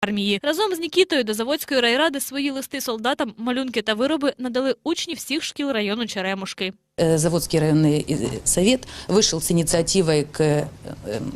армії. Разом з Нікітою до Заводської райради свої листи солдатам, малюнки та вироби надали учні всіх шкіл району Черемушки. Э, Заводский районный э, совет вышел с инициативой к э, эм,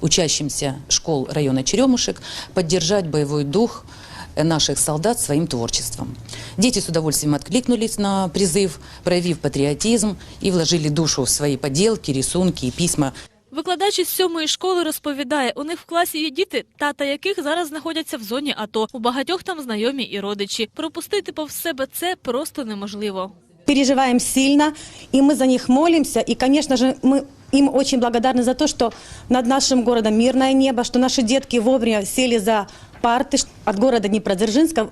учащимся школ района Черемушек поддержать боевой дух э, наших солдат своим творчеством. Дети с удовольствием откликнулись на призыв, проявив патриотизм и вложили душу в свои поделки, рисунки и письма. Викладач із сьомої школи розповідає, у них в класі є діти, тата яких зараз знаходяться в зоні АТО. У багатьох там знайомі і родичі. Пропустити повз себе це просто неможливо. переживаем сильно, и мы за них молимся. И, конечно же, мы им очень благодарны за то, что над нашим городом мирное небо, что наши детки вовремя сели за парты от города Днепродзержинска.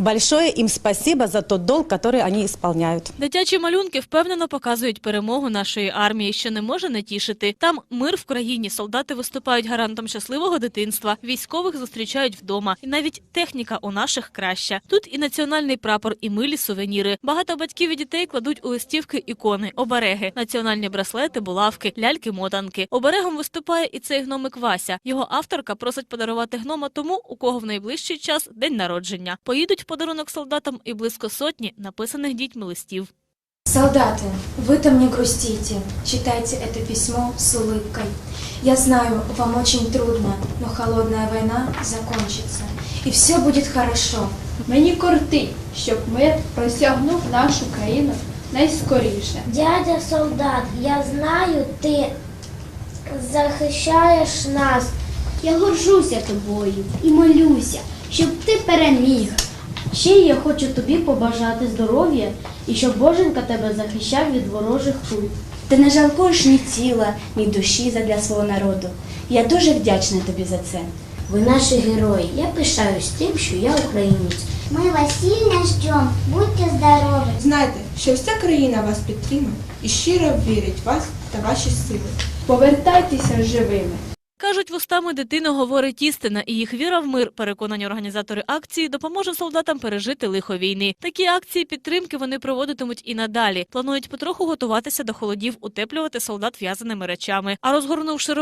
Большое им спасибо за тот долг, который они исполняют. Дитячі малюнки впевнено показують перемогу нашої армії, що не може не тішити. Там мир в країні, солдати виступають гарантом щасливого дитинства, військових зустрічають вдома, і навіть техніка у наших краща. Тут і національний прапор, і милі сувеніри. Багато батьків і дітей кладуть у листівки ікони, обереги, національні браслети, булавки, ляльки-мотанки. Оберегом виступає і цей гномик Вася. Його авторка просить подарувати гнома тому, у кого в найближчий час день народження. Поїдуть подарунок солдатам і близько сотні написаних дітьми листів. Солдаты, вы-то мне грустите, читайте это письмо с улыбкой. Я знаю, вам очень трудно, но холодная война закончится, и все будет хорошо. Мені кортить, щоб мир просягнув нашу країну найскоріше. Дядя солдат, я знаю, ти захищаєш нас. Я горжуся тобою і молюся, щоб ти переміг. Ще я хочу тобі побажати здоров'я і щоб Боженька тебе захищав від ворожих куль. Ти не жалкуєш ні тіла, ні душі задля свого народу. Я дуже вдячна тобі за це. Ви наші герої. Я пишаюсь тим, що я українець. Ми вас сильно ждем. Будьте здорові. Знайте, що вся країна вас підтримує і щиро вірить в вас та ваші сили. Повертайтеся живими. Кажуть, вустами дитини говорить істина, і їх віра в мир, переконані організатори акції, допоможе солдатам пережити лихо війни. Такі акції підтримки вони проводитимуть і надалі. Планують потроху готуватися до холодів, утеплювати солдат в'язаними речами. А розгорнувши